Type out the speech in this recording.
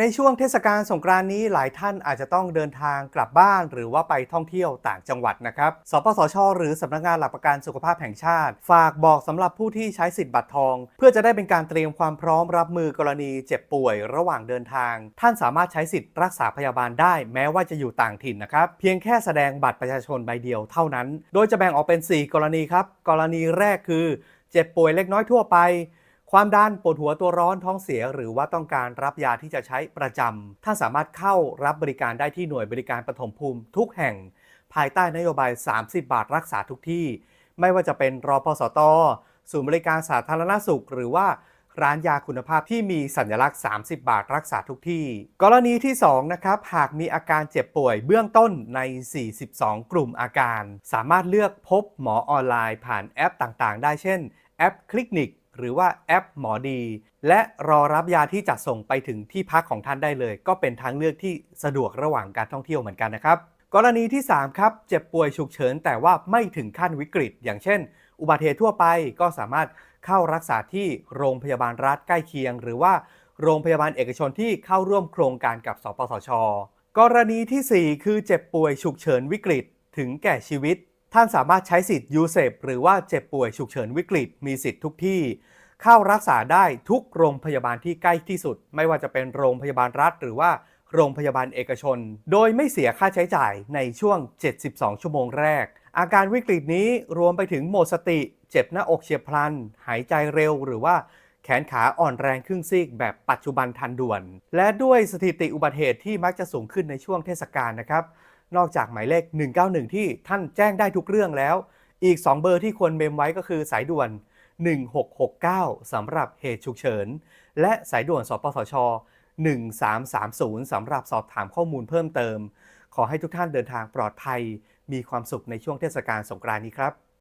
ในช่วงเทศกาลสงกรานต์นี้หลายท่านอาจจะต้องเดินทางกลับบ้าน หรือว่าไปท่องเที่ยวต่างจังหวัดนะครับ สปสช หรือสำนักงานหลักประกันสุขภาพแห่งชาติ ฝากบอกสำหรับผู้ที่ใช้สิทธิ์บัตรทอง เพื่อจะได้เป็นการเตรียมความพร้อมรับมือกรณีเจ็บป่วยระหว่างเดินทาง ท่านสามารถใช้สิทธิ์รักษาพยาบาลได้ แม้ว่าจะอยู่ต่างถิ่นนะครับ เพียงแค่แสดงบัตรประชาชนใบเดียวเท่านั้น โดยจะแบ่งออกเป็น 4 กรณีครับ กรณีแรกคือ เจ็บป่วยเล็กน้อยทั่วไป ความดันปวดหัวตัวร้อนท้องเสีย หรือว่าต้องการรับยาที่จะใช้ประจำท่านสามารถเข้ารับบริการได้ที่หน่วยบริการปฐมภูมิทุกแห่ง ภายใต้นโยบาย 30 บาทรักษาทุกที่ ไม่ว่าจะเป็นรอพสตศูนย์บริการสาธารณสุข หรือว่าร้านยาคุณภาพที่มีสัญลักษณ์ 30 บาทรักษาทุกที่ กรณีที่ 2 นะครับ หากมีอาการเจ็บป่วยเบื้องต้นใน 42 กลุ่มอาการ สามารถเลือกพบหมอออนไลน์ผ่านแอปต่างๆ ได้เช่น แอปคลิกนิก หรือว่าแอปหมอดี และรอรับยาที่จัดส่งไปถึงที่พักของท่านได้เลย ก็เป็นทางเลือกที่สะดวกระหว่างการท่องเที่ยวเหมือนกันนะครับ กรณีที่ 3 ครับ เจ็บป่วยฉุกเฉิน แต่ว่าไม่ถึงขั้นวิกฤต อย่างเช่น อุบัติเหตุทั่วไปก็สามารถเข้ารักษาที่โรงพยาบาลรัฐใกล้เคียง หรือว่าโรงพยาบาลเอกชนที่เข้าร่วมโครงการกับ สปสช กรณีทีสี่4 คือเจ็บป่วยฉุกเฉินวิกฤต ถึงแก่ชีวิต ท่านสามารถใช้สิทธิ์ยูเซปหรือว่าเจ็บป่วยฉุกเฉินวิกฤตมีสิทธิ์ทุกที่ เข้ารักษาได้ทุกโรงพยาบาลที่ใกล้ที่สุด ไม่ว่าจะเป็นโรงพยาบาลรัฐ หรือว่าโรงพยาบาลเอกชน โดยไม่เสียค่าใช้จ่ายในช่วง 72 ชั่วโมงแรก อาการวิกฤตนี้รวมไปถึงหมดสติ เจ็บหน้าอกเฉียบพลัน หายใจเร็วหรือว่า แขนขาอ่อนแรงครึ่งซีกแบบปัจจุบันทันด่วน และด้วยสถิติอุบัติเหตุที่มักจะสูงขึ้นในช่วงเทศกาลนะครับ นอกจากหมายเลข 191 ที่ท่านแจ้งได้ทุกเรื่องแล้ว อีก 2 เบอร์ที่ควรเมมไว้ก็คือสายด่วน 1669สำหรับเหตุฉุกเฉิน และสายด่วนสปสช 1330สำหรับสอบถามข้อมูลเพิ่มเติม ขอให้ทุกท่านเดินทางปลอดภัย มีความสุขในช่วงเทศกาลสงกรานต์นี้ครับ